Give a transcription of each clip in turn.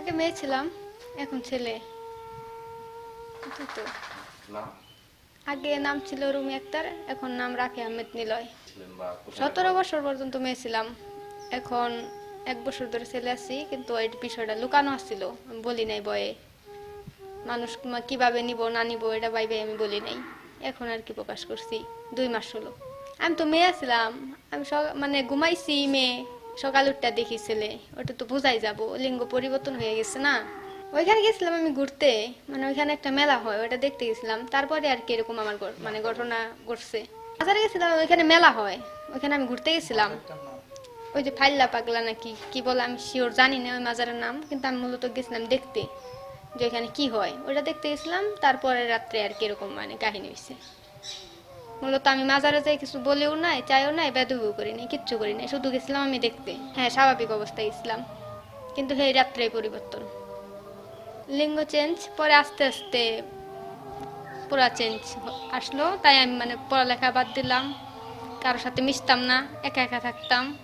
আগে মেয়ে ছিলাম এখন ছেলে। তো আগে নাম ছিল রুমি আক্তার এখন নাম রাখে আহমেদ নিলয়। সতেরো বছর পর্যন্ত মেয়ে ছিলাম। এখন এক বছর ধরে ছেলে আছি কিন্তু এই বিষয়টা লুকানো আসছিল। আমি বলি নাই বয়ে। মানুষ কীভাবে নিব না নিব এটা বাইবে আমি বলি নাই। এখন আর কি প্রকাশ করছি? দুই মাস হলো। আমি তো মেয়ে ছিলাম। আমি সক- মানে ঘুমাইছি মেয়ে। সকাল উঠটা দেখি ছেলে, ওটা তো বোঝাই যাব, লিঙ্গ পরিবর্তন হয়ে গেছে না। ওইখানে গেছিলাম আমি ঘুরতে মানে ওইখানে একটা মেলা হয় ওটা দেখতে গেছিলাম, তারপরে আর কি এরকম আমার মানে ঘটনা ঘটছে। বাজারে গেছিলাম, ওইখানে মেলা হয়, ওইখানে আমি ঘুরতে গেছিলাম। ওই যে ফাইল্লা পাগলা নাকি, কি বলে, আমি শিওর জানি না ওই মাজারের নাম, কিন্তু আমি মূলত গেছিলাম দেখতে, যে ওইখানে কি হয়। ওটা দেখতে গেছিলাম, তারপরে রাত্রে আর কি এরকম মানে কাহিনী হয়েছে মূলত আমি মাজারে যাই, কিছু বলেও নাই চাইও নাই, বেদবিও করি নাই, কিচ্ছু করি নাই। শুধু গেছিলাম আমি দেখতে। হ্যাঁ স্বাভাবিক অবস্থায় গেছিলাম। কিন্তু সেই রাত্রে পরিবর্তন। লিঙ্গ চেঞ্জ পরে আস্তে আস্তে পুরা চেঞ্জ আসলো। তাই আমি মানে পড়ালেখা বাদ দিলাম। কারোর সাথে মিশতাম না, একা একা থাকতাম।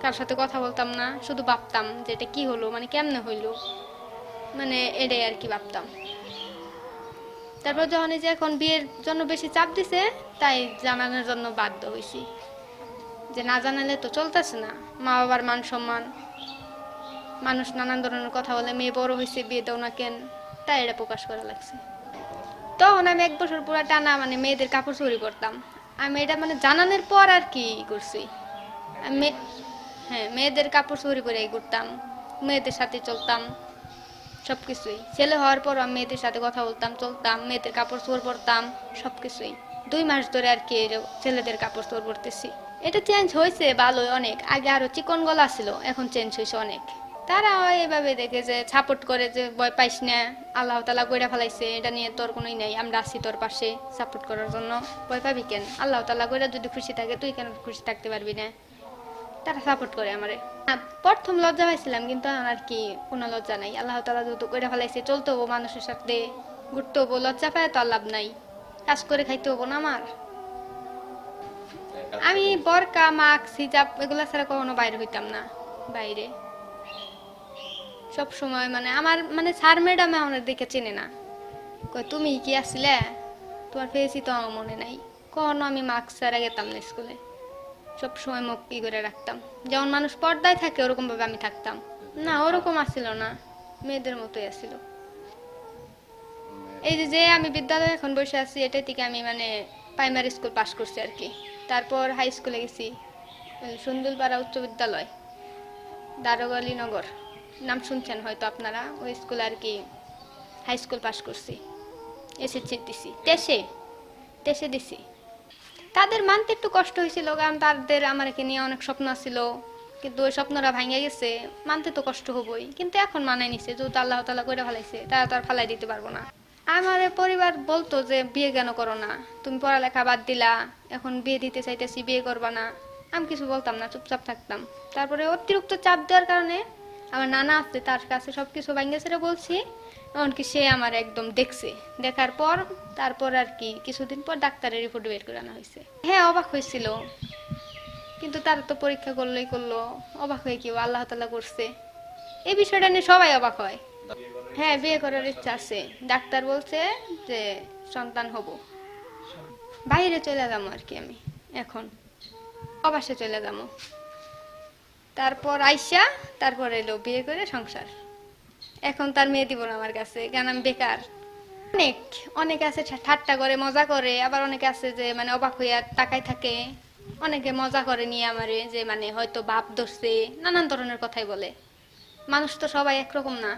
কারোর সাথে কথা বলতাম না, শুধু ভাবতাম যে এটা কী হলো মানে কেমনে হইল। মানে এটাই আর কি ভাবতাম। তারপর যখন এই যে এখন বিয়ের জন্য বেশি চাপ দিছে, তাই জানানোর জন্য বাধ্য হয়েছি যে না জানালে তো চলতেছে না। মা বাবার মান সম্মান, মানুষ নানান ধরনের কথা বলে, মেয়ে বড় হয়েছে বিয়ে দাও না কেন? তাই এটা প্রকাশ করা লাগছে। তখন আমি এক বছর পুরো টানা মানে মেয়েদের কাপড় চুরি করতাম। আমি এটা মানে জানানোর পর আর কি করছি? হ্যাঁ মেয়েদের কাপড় চুরি করে করতাম। মেয়েদের সাথে চলতাম। সব কিছুই ছেলে হওয়ার পর আমি মেয়েদের সাথে কথা বলতাম, চলতাম, মেয়েদের কাপড় চোর পরতাম সব কিছুই দুই মাস ধরে আর কি ছেলেদের কাপড় চোর পরতেছি। এটা চেঞ্জ হয়েছে ভালোই অনেক। আগে আরও চিকন গলা ছিল, এখন চেঞ্জ হয়েছে অনেক। তারা এইভাবে দেখে যে সাপোর্ট করে যে ভয় পাইস না, আল্লাহ তালা গইরা ফেলাইছে, এটা নিয়ে তোর কোনোই নাই, আমরা আছি তোর পাশে সাপোর্ট করার জন্য। ভয় পাবি কেন? আল্লাহ তালা গইরা যদি খুশি থাকে, তুই কেন খুশি থাকতে পারবি না? তারা সাপোর্ট করে আমারে। প্রথম লজ্জা পাইছিলাম, কিন্তু আর কি কোনো লজ্জা নাই। আল্লাহ তালা যেহেতু করে ফেলাইছে চলতে হব মানুষের সাথে ঘুরতে হব, লজ্জা পায় তো আর লাভ নাই। কাজ করে খাইতে হব না আমার। আমি বরকা, মাস্ক, হিজাব এগুলা ছাড়া কখনো বাইরে হইতাম না, বাইরে। সব সময় মানে আমার মানে স্যার ম্যাডাম আমার দেখে চেনে না। কয়, তুমি কি আসলে? তোমার ফেসই তো আমার মনে নাই। কখনো আমি মাস্ক ছাড়া গেতাম না স্কুলে। সব সময় মুখ কি করে রাখতাম। যেমন মানুষ পর্দায় থাকে ওরকম ভাবে আমি থাকতাম। না, ওরকম আসছিল না। মেয়েদের মতোই আসছিল এই যে আমি বিদ্যালয়ে এখন বসে আছি এটা থেকে আমি মানে প্রাইমারি স্কুল পাশ করছি আর কি। তারপর হাই স্কুলে গেছি, ওই সুন্দরপাড়া উচ্চ বিদ্যালয়, দারোগালী নগর। নাম শুনছেন হয়তো আপনারা, ওই স্কুল আর কি হাই স্কুল পাশ করছি। এসএসসি দিছি তেসে তেসে দিছি। তাদের মানতে একটু কষ্ট হয়েছিল, কারণ তাদের আমাকে নিয়ে অনেক স্বপ্ন ছিল। কিন্তু ওই স্বপ্নরা ভাঙে গেছে, মানতে তো কষ্ট হবই। কিন্তু এখন মানায় নিছে, যেহেতু আল্লাহ তালা করে ফেলাইছে, তারা তো আর ফালাই দিতে পারব না। আমার পরিবার বলতো যে, বিয়ে কেন করো না? তুমি পড়ালেখা বাদ দিলা, এখন বিয়ে দিতে চাইতেছি, বিয়ে করবা না। আমি কিছু বলতাম না, চুপচাপ থাকতাম। তারপরে অতিরিক্ত চাপ দেওয়ার কারণে আমার নানা আছে, তার কাছে সব কিছু ভাঙ্গে ছেড়ে বলছি এমনকি সে আমার একদম দেখছে। দেখার পর, তারপর আর কি, কিছুদিন পর ডাক্তারের রিপোর্ট বের করে আনা হয়েছে। হ্যাঁ অবাক হয়েছিল। কিন্তু তার তো পরীক্ষা করলোই করল। অবাক হয়ে কেউ আল্লাহ তালা করছে? এই বিষয়টা নিয়ে সবাই অবাক হয়। হ্যাঁ বিয়ে করার ইচ্ছা আছে। ডাক্তার বলছে যে, সন্তান হব। বাইরে চলে যাব আর কি আমি, এখন। অবাসে চলে যাব। তারপর আইসা, তারপর এলো বিয়ে করে সংসার। এখন তার মেয়ে দিব না আমার কাছে কেন আমি বেকার। অনেক অনেক আছে ঠাট্টা করে, মজা করে, আবার অনেকে আছে যে মানে অবাক হইয়া তাকাই থাকে। অনেকে মজা করে নিয়ে আমারে, যে মানে হয়তো বাপ ধরছে, নানান ধরনের কথাই বলে। মানুষ তো সবাই একরকম না।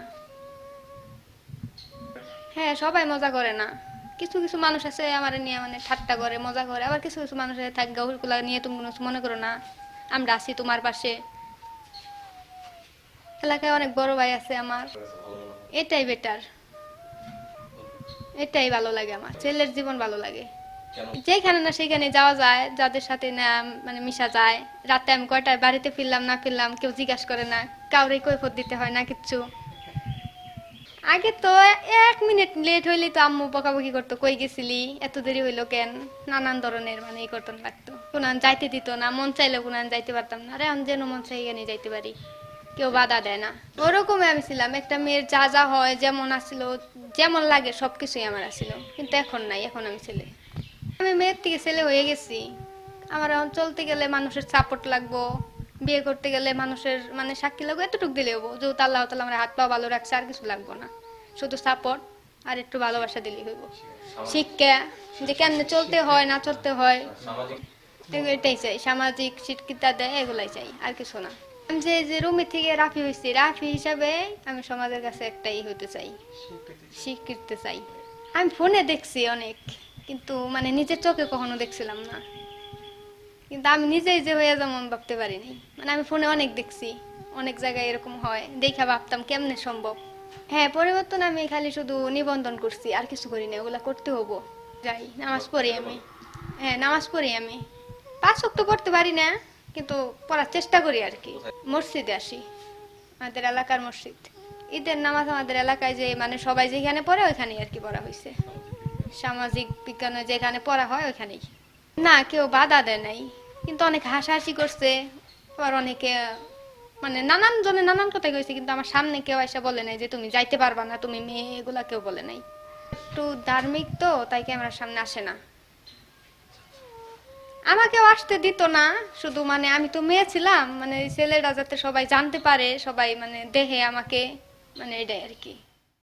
হ্যাঁ সবাই মজা করে না। কিছু কিছু মানুষ আছে আমার নিয়ে মানে ঠাট্টা করে, মজা করে, আবার কিছু কিছু মানুষ আছে থাক গৌরগুলা নিয়ে তুমি মনে করো না। আমরা আছি তোমার পাশে। এলাকায় অনেক বড় ভাই আছে আমার। এটাই বেটার এটাই ভালো লাগে আমার। ছেলের জীবন ভালো লাগে। যেখানে না সেখানে যাওয়া যায় যাদের সাথে না মানে মিশা যায়। রাতে আমি কয়টায় বাড়িতে ফিরলাম না ফিরলাম কেউ জিজ্ঞাসা করে না। কাউরে কৈফত দিতে হয় না কিচ্ছু। আগে তো এক মিনিট লেট হইলে তো আম্মু বকাবকি করতো কই গেছিলি? এত দেরি হইল কেন? নানান ধরনের মানে এই করতেন লাগতো। কোনান যাইতে দিত না মন চাইলে কোনান যাইতে পারতাম না। আরে আমি যেন মন চাই এখানে যাইতে পারি। কেউ বাধা দেয় না। ওরকমই আমি ছিলাম। একটা মেয়ের যা যা হয় যেমন আসছিল যেমন লাগে সবকিছুই আমার আসছিল কিন্তু এখন নাই এখন আমি ছেলে। আমি মেয়ের থেকে ছেলে হয়ে গেছি। আমার এখন চলতে গেলে মানুষের সাপোর্ট লাগবো। বিয়ে করতে গেলে মানুষের মানে সাক্ষী লাগবে এতটুকু দিলে হব। যেহেতু আল্লাহ তালা আমার হাত পা ভালো রাখছে আর কিছু লাগবো না। শুধু সাপোর্ট আর একটু ভালোবাসা দিলেই হইব। শিক্ষা যে কেমনে চলতে হয় না চলতে হয় এটাই চাই। সামাজিক শিক্ষিতা দেয় এগুলাই চাই আর কিছু না। আমি যে যে রুমে থেকে রাফি হয়েছি রাফি হিসাবে আমি সমাজের কাছে একটাই হতে চাই। স্বীকৃতি চাই। আমি ফোনে দেখছি অনেক, কিন্তু মানে নিজের চোখে কখনো দেখছিলাম না। কিন্তু আমি নিজেই যে হয়ে যেমন ভাবতে পারিনি। মানে আমি ফোনে অনেক দেখছি, অনেক জায়গায় এরকম হয়। দেখা ভাবতাম কেমনে সম্ভব। হ্যাঁ পরিবর্তন আমি খালি শুধু নিবন্ধন করছি, আর কিছু করি না ওগুলা করতে হব। যাই, নামাজ পড়ি আমি। হ্যাঁ নামাজ পড়ি আমি। পাঁচ তো পড়তে পারি না। কিন্তু পড়ার চেষ্টা করি আর কি। মসজিদে আসি, আমাদের এলাকার মসজিদ। ঈদের নামাজ আমাদের এলাকায় যে মানে সবাই যেখানে পড়ে ওইখানেই আর কি পড়া হয়েছে সামাজিক বিজ্ঞানে যেখানে পড়া হয় ওইখানেই। না, কেউ বাধা দেয় নাই, কিন্তু অনেক হাসাহাসি করছে। আবার অনেকে মানে নানান জনে নানান কথা কইছে, কিন্তু আমার সামনে কেউ এসে বলে নাই যে, তুমি যাইতে পারবা না, তুমি মেয়ে, এগুলা কেউ বলে নাই। একটু ধার্মিক তো, তাই ক্যামেরার সামনে আসে না। আমাকেও আসতে দিত না, শুধু মানে আমি তো মেয়ে ছিলাম মানে ছেলেরা যাতে সবাই জানতে পারে, সবাই মানে দেহে আমাকে মানে এটাই আর কি।